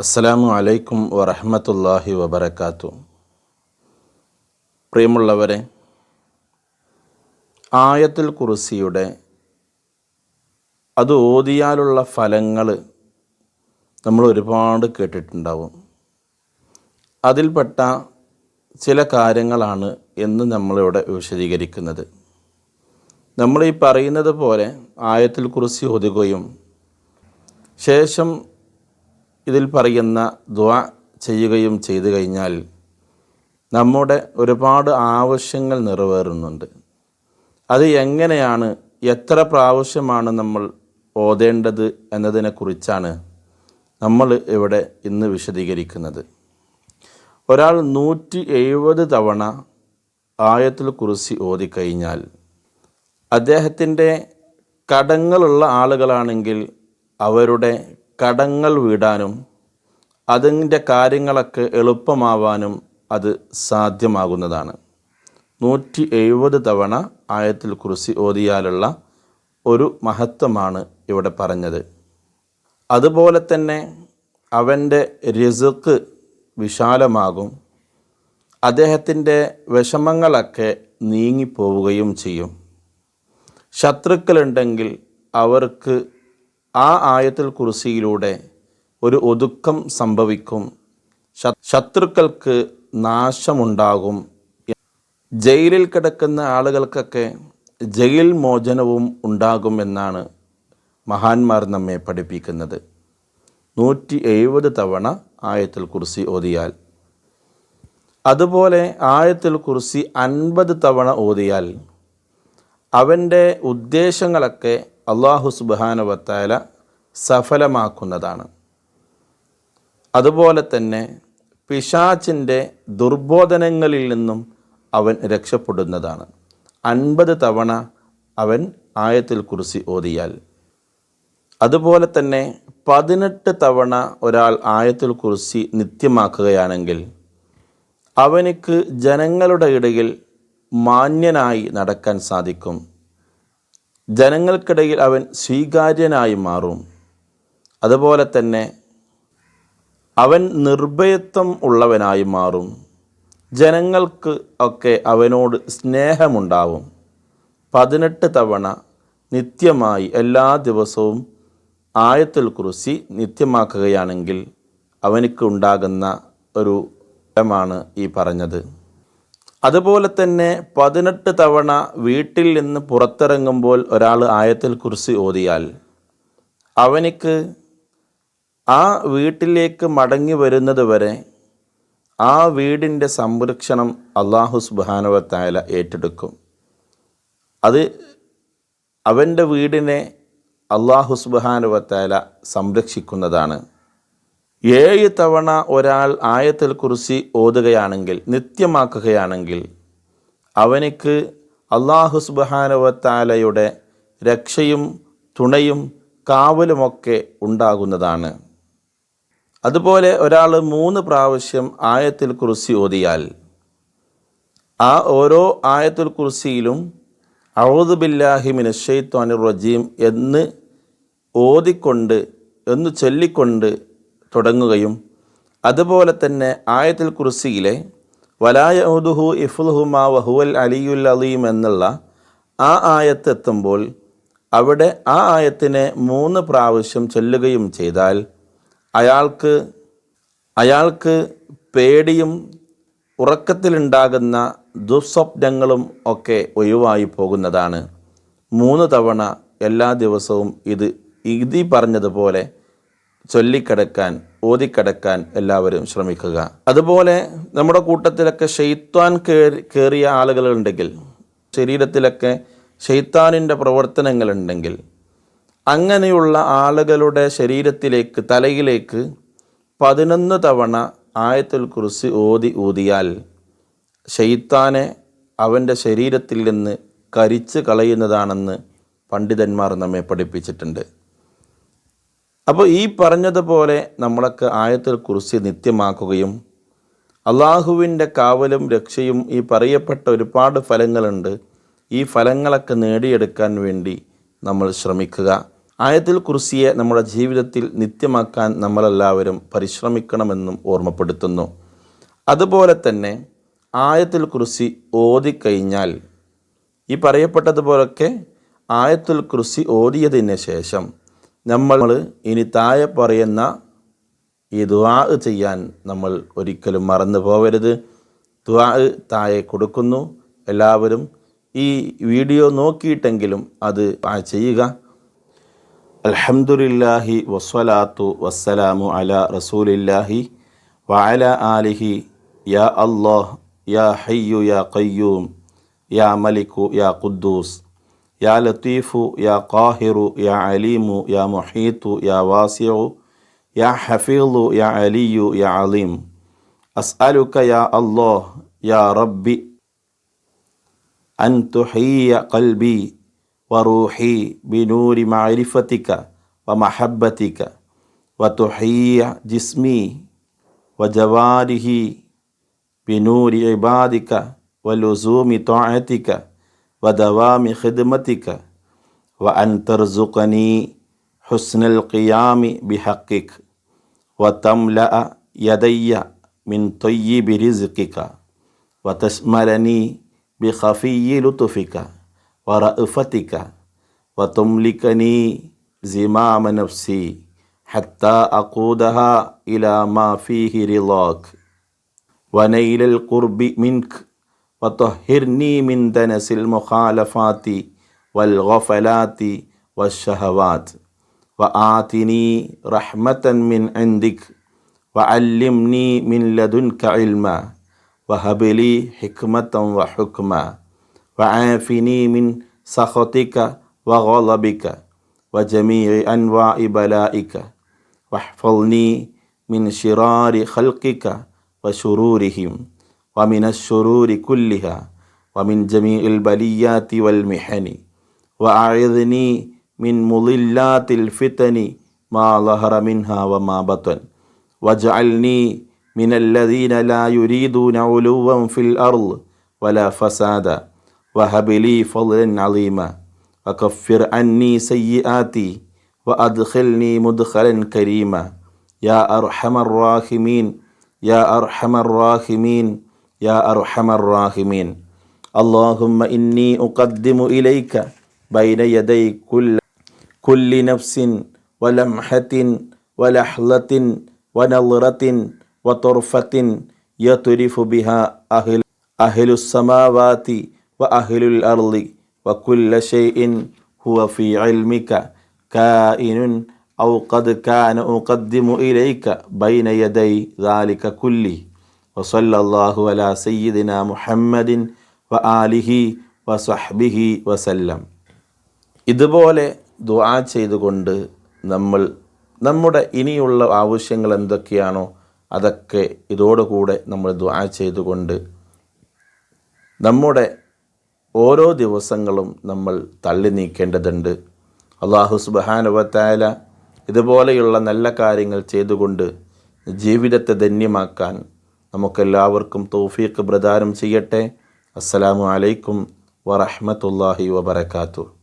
അസ്സലാമു അലൈക്കും വറഹമത്തല്ലാഹി വബർക്കാത്തു പ്രിയമുള്ളവരെ ആയത്തുൽ കുറിസിയുടെ അത് ഓതിയാലുള്ള ഫലങ്ങൾ നമ്മൾ ഒരുപാട് കേട്ടിട്ടുണ്ടാവും. അതിൽപ്പെട്ട ചില കാര്യങ്ങളാണ് എന്ന് നമ്മളിവിടെ വിശദീകരിക്കുന്നത്. നമ്മൾ ഈ പറയുന്നത് പോലെ ആയത്തിൽ കുറിസി ഓതുകയും ശേഷം ഇതിൽ പറയുന്ന ദ്വ ചെയ്യുകയും ചെയ്തു കഴിഞ്ഞാൽ നമ്മുടെ ഒരുപാട് ആവശ്യങ്ങൾ നിറവേറുന്നുണ്ട്. അത് എങ്ങനെയാണ് എത്ര പ്രാവശ്യമാണ് നമ്മൾ ഓതേണ്ടത് എന്നതിനെക്കുറിച്ചാണ് നമ്മൾ ഇവിടെ ഇന്ന് വിശദീകരിക്കുന്നത്. ഒരാൾ നൂറ്റി എഴുപത് തവണ ആയത്തിൽ കുറിച്ച് ഓതിക്കഴിഞ്ഞാൽ അദ്ദേഹത്തിന്റെ കടങ്ങളുള്ള ആളുകളാണെങ്കിൽ അവരുടെ കടങ്ങൾ വീടാനും അതിന്റെ കാര്യങ്ങളൊക്കെ എളുപ്പമാവാനും അത് സാധ്യമാകുന്നതാണ്. നൂറ്റി എഴുപത് തവണ ആയത്തിൽ കുറിച്ച് ഓതിയാലുള്ള ഒരു മഹത്വമാണ് ഇവിടെ പറഞ്ഞത്. അതുപോലെ തന്നെ അവന്റെ റിസുക്ക് വിശാലമാകും. അദ്ദേഹത്തിന്റെ വിഷമങ്ങളൊക്കെ നീങ്ങിപ്പോവുകയും ചെയ്യും. ശത്രുക്കളുണ്ടെങ്കിൽ അവർക്ക് ആ ആയത്തിൽ കുറിസിയിലൂടെ ഒരു ഒതുക്കം സംഭവിക്കും. ശത്രുക്കൾക്ക് നാശമുണ്ടാകും. ജയിലിൽ കിടക്കുന്ന ആളുകൾക്കൊക്കെ ജയിൽ മോചനവും ഉണ്ടാകുമെന്നാണ് മഹാന്മാർ നമ്മെ പഠിപ്പിക്കുന്നത്. നൂറ്റി എഴുപത് തവണ ആയത്തിൽ കുറിസി ഓതിയാൽ. അതുപോലെ ആയത്തിൽ കുറിസി അൻപത് തവണ ഓതിയാൽ അവന്റെ ഉദ്ദേശങ്ങളൊക്കെ അള്ളാഹു സുബാനുവത്താല സഫലമാക്കുന്നതാണ്. അതുപോലെ തന്നെ പിശാച്ചിന്റെ ദുർബോധനങ്ങളിൽ നിന്നും അവൻ രക്ഷപ്പെടുന്നതാണ്. അൻപത് തവണ അവൻ ആയത്തിൽ കുറിച്ച് ഓതിയാൽ. അതുപോലെ തന്നെ പതിനെട്ട് തവണ ഒരാൾ ആയത്തിൽ കുറിച്ച് നിത്യമാക്കുകയാണെങ്കിൽ അവനിക്ക് ജനങ്ങളുടെ ഇടയിൽ മാന്യനായി നടക്കാൻ സാധിക്കും. ജനങ്ങൾക്കിടയിൽ അവൻ സ്വീകാര്യനായി മാറും. അതുപോലെ തന്നെ അവൻ നിർഭയത്വം ഉള്ളവനായി മാറും. ജനങ്ങൾക്ക് ഒക്കെ അവനോട് സ്നേഹമുണ്ടാവും. പതിനെട്ട് തവണ നിത്യമായി എല്ലാ ദിവസവും ആയത്തിൽ കുറിച്ച് നിത്യമാക്കുകയാണെങ്കിൽ അവനിക്ക് ഉണ്ടാകുന്ന ഒരു ഈ പറഞ്ഞത്. അതുപോലെ തന്നെ പതിനെട്ട് തവണ വീട്ടിൽ നിന്ന് പുറത്തിറങ്ങുമ്പോൾ ഒരാൾ ആയത്തിൽ കുറിച്ച് ഓതിയാൽ അവനിക്ക് ആ വീട്ടിലേക്ക് മടങ്ങി വരുന്നത് വരെ ആ വീടിന്റെ സംരക്ഷണം അള്ളാഹു സുബാനുവത്തായാല ഏറ്റെടുക്കും. അത് അവന്റെ വീടിനെ അള്ളാഹു സുബാനുവത്തായ സംരക്ഷിക്കുന്നതാണ്. ഏഴ് തവണ ഒരാൾ ആയത്തിൽ കുറിച്ച് ഓതുകയാണെങ്കിൽ നിത്യമാക്കുകയാണെങ്കിൽ അവനിക്ക് അള്ളാഹു സുബാനവത്താലയുടെ രക്ഷയും തുണയും കാവലുമൊക്കെ ഉണ്ടാകുന്നതാണ്. അതുപോലെ ഒരാൾ മൂന്ന് പ്രാവശ്യം ആയത്തിൽ കുറിച്ച് ഓതിയാൽ ആ ഓരോ ആയത്തുൽ കുർസിയിലും ഔദ് ബില്ലാഹി മിനഷെയ്ത്വാനിർ റജീം എന്ന് ഓതിക്കൊണ്ട് എന്ന് ചൊല്ലിക്കൊണ്ട് തുടങ്ങുകയും അതുപോലെ തന്നെ ആയത്തിൽ കുർസിയിലെ വലായ ഉദുഹു ഇഫുൽഹുമ വഹുവൽ അലിയുൽ അലീം എന്നുള്ള ആ ആയത്ത് എത്തുമ്പോൾ അവിടെ ആ ആയത്തിനെ മൂന്ന് പ്രാവശ്യം ചൊല്ലുകയും ചെയ്താൽ അയാൾക്ക് അയാൾക്ക് പേടിയും ഉറക്കത്തിലുണ്ടാകുന്ന ദുസ്വപ്നങ്ങളും ഒക്കെ ഒഴിവായി പോകുന്നതാണ്. മൂന്ന് തവണ എല്ലാ ദിവസവും ഇത് ഇതി പറഞ്ഞതുപോലെ ചൊല്ലിക്കിടക്കാൻ ഓതിക്കടക്കാൻ എല്ലാവരും ശ്രമിക്കുക. അതുപോലെ നമ്മുടെ കൂട്ടത്തിലൊക്കെ ഷെയ്ത്താൻ കയറി കയറിയ ആളുകളുണ്ടെങ്കിൽ ശരീരത്തിലൊക്കെ ഷെയ്ത്താനിന്റെ പ്രവർത്തനങ്ങളുണ്ടെങ്കിൽ അങ്ങനെയുള്ള ആളുകളുടെ ശരീരത്തിലേക്ക് തലയിലേക്ക് പതിനൊന്ന് തവണ ആയത്തുൽ കുറിച്ച് ഓതി ഊതിയാൽ ഷെയ്ത്താനെ അവന്റെ ശരീരത്തിൽ നിന്ന് കരിച്ച് കളയുന്നതാണെന്ന് പണ്ഡിതന്മാർ നമ്മെ പഠിപ്പിച്ചിട്ടുണ്ട്. അപ്പോൾ ഈ പറഞ്ഞതുപോലെ നമ്മളൊക്കെ ആയത്തിൽ കുറിച്ച് നിത്യമാക്കുകയും അള്ളാഹുവിന്റെ കാവലും രക്ഷയും ഈ പറയപ്പെട്ട ഒരുപാട് ഫലങ്ങളുണ്ട്. ഈ ഫലങ്ങളൊക്കെ നേടിയെടുക്കാൻ വേണ്ടി നമ്മൾ ശ്രമിക്കുക. ആയത്തിൽ കുറിസിയെ നമ്മുടെ ജീവിതത്തിൽ നിത്യമാക്കാൻ നമ്മളെല്ലാവരും പരിശ്രമിക്കണമെന്നും ഓർമ്മപ്പെടുത്തുന്നു. അതുപോലെ തന്നെ ആയത്തിൽ കുറിസി ഓതിക്കഴിഞ്ഞാൽ ഈ പറയപ്പെട്ടതുപോലൊക്കെ ആയത്തിൽ കുറിസി ഓതിയതിന് ശേഷം നമ്മൾ ഇനി താഴെ പറയുന്ന ഈ ദുവാ ചെയ്യാൻ നമ്മൾ ഒരിക്കലും മറന്നു പോകരുത് ദുവാ താഴെ കൊടുക്കുന്നു. എല്ലാവരും ഈ വീഡിയോ നോക്കിയിട്ടെങ്കിലും അത് ചെയ്യുക. അൽഹംദുലില്ലാഹി വസ്വലാത്തു വസ്സലാമു അല റസൂലില്ലാഹി വഅല ആലിഹി യാ അല്ലാഹ് യാ ഹയ്യു യാ ഖയ്യൂം യാ മലിക്കു യാ ഖുദ്ദൂസ്. يا لطيف يا قاهر يا عليم يا محيط يا واسع يا حفيظ يا علي يا عليم. أسألك يا الله يا ربي أن تحيي قلبي وروحي بنور معرفتك ومحبتك وتحيي جسمي وجواره بنور عبادك ولزوم طاعتك. ودوام خدمتك وأن ترزقني حسن القيام بحقك وتملأ يدي من طيب رزقك وتشملني بخفي لطفك ورأفتك وتملكني زمام نفسي حتى أقودها إلى ما فيه رضاك ونيل القرب منك. وطهرني من دنس المخالفات والغفلات والشهوات وآتني رحمة من عندك وعلمني من لدنك علما وهب لي حكمة وحكما وعافني من سخطك وغضبك وجميع أنواع بلائك واحفظني من شرار خلقك وشرورهم ومن الشرور كلها ومن جميع البليات والمحن. وأعذني من مضلات الفتن ما ظهر منها وما بطن. واجعلني من الذين لا يريدون علوا في الأرض ولا فسادا. وهب لي فضلا عظيما. وكفر عني سيئاتي وأدخلني مدخلا كريما. يا أرحم الراحمين يا أرحم الراحمين. يا أرحم الراحمين. اللهم إني أقدم إليك بين يدي كل كل نفس ولمحة ولحظة ونظرة وطرفة يطرف بها أهل أهل السماوات وأهل الأرض وكل شيء هو في علمك. كائن أو قد كان أقدم إليك بين يدي ذلك كله. വസല്ലാഹു അല സയ്യിദിന മുഹമ്മദിൻ വ ആലിഹി വസഹ്ബിഹി വസല്ലം ഇതുപോലെ ദുആ ചെയ്തുകൊണ്ട് നമ്മൾ നമ്മുടെ ഇനിയുള്ള ആവശ്യങ്ങൾ എന്തൊക്കെയാണോ അതൊക്കെ ഇതോടുകൂടെ നമ്മൾ ദുആ ചെയ്തുകൊണ്ട് നമ്മുടെ ഓരോ ദിവസങ്ങളും നമ്മൾ തള്ളി നീക്കേണ്ടതുണ്ട്. അള്ളാഹു സുബാനുവത്തായ ഇതുപോലെയുള്ള നല്ല കാര്യങ്ങൾ ചെയ്തുകൊണ്ട് ജീവിതത്തെ ധന്യമാക്കാൻ നമുക്കെല്ലാവർക്കും തൗഫീഖ് പ്രദാനം ചെയ്യട്ടെ. അസ്സലാമു അലൈക്കും വറഹ്മത്തുള്ളാഹി വബറകാതുഹു.